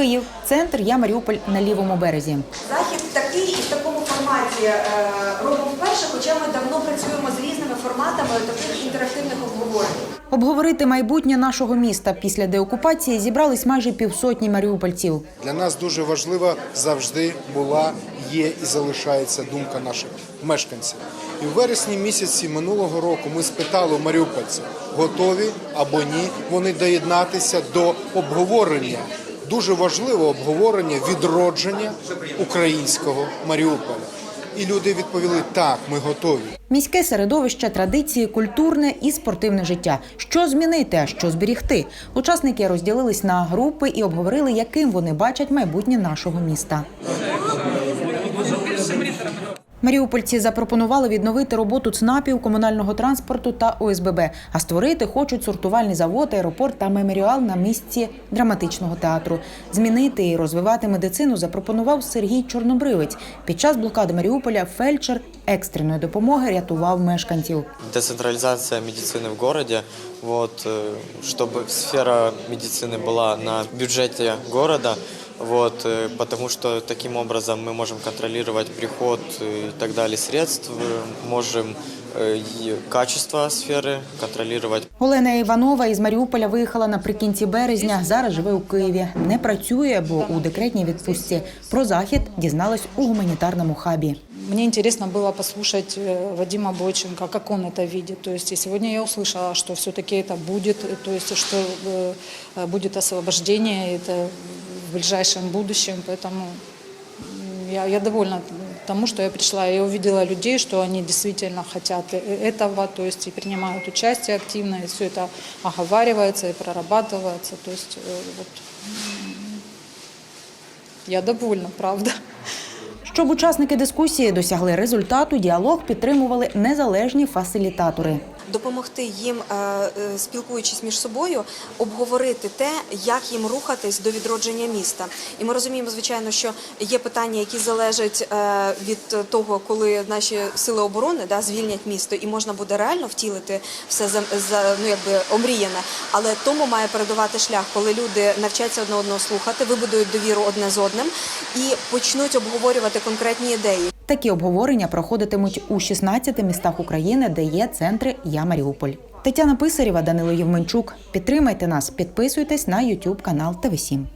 Київ, центр Я Маріуполь на лівому березі. Захід такий і в такому форматі е, робимо вперше, хоча ми давно працюємо з різними форматами таких інтерактивних обговорень. Обговорити майбутнє нашого міста після деокупації зібрались майже півсотні маріупольців. Для нас дуже важлива завжди була, є і залишається думка наших мешканців. І в вересні місяці минулого року ми спитали маріупольців, готові або ні вони доєднатися до обговорення. Дуже важливе обговорення відродження українського Маріуполя. І люди відповіли: так, ми готові. Міське середовище, традиції, культурне і спортивне життя. Що змінити, а що зберігти? Учасники розділились на групи і обговорили, яким вони бачать майбутнє нашого міста. Маріупольці запропонували відновити роботу ЦНАПів, комунального транспорту та ОСББ, а створити хочуть сортувальний завод, аеропорт та меморіал на місці драматичного театру. Змінити і розвивати медицину запропонував Сергій Чорнобривець. Під час блокади Маріуполя фельдшер екстреної допомоги рятував мешканців. Децентрализация медицины в городе, вот, э, чтобы сфера медицины была на бюджете города, вот, э, потому что таким образом мы можем контролировать приход и так далее средств, э, можем э, и качество сферы контролировать. Олена Іванова із Маріуполя виїхала наприкінці березня. Зараз живе у Києві. Не працює, бо у декретній відпустці. Про захід дізналась у гуманітарному хабі. Мне интересно было послушать э, Вадима Бойченко, как он это видит. То есть и сегодня я услышала, что все-таки это будет, э, то есть что э, э, будет освобождение, это в ближайшем будущем. Поэтому м, я, я довольна тому, что я пришла. Я увидела людей, что они действительно хотят э- этого, то есть и принимают участие активно, и все это оговаривается и прорабатывается. То есть э, вот, м, я довольна, правда. Щоб учасники дискусії досягли результату, діалог підтримували незалежні фасилітатори. Допомогти їм, е, е, спілкуючись між собою, обговорити те, як їм рухатись до відродження міста. І ми розуміємо, звичайно, що є питання, які залежать е, від того, коли наші сили оборони да, звільнять місто, і можна буде реально втілити все за, за ну якби омріяне. Але тому має передувати шлях, коли люди навчаться одне одного слухати, вибудують довіру одне з одним і почнуть обговорювати конкретні ідеї. Такі обговорення проходитимуть у 16 містах України, де є центри Я Маріуполь. Тетяна Писарєва, Данило Євменчук. Підтримайте нас, підписуйтесь на YouTube канал ТВ 7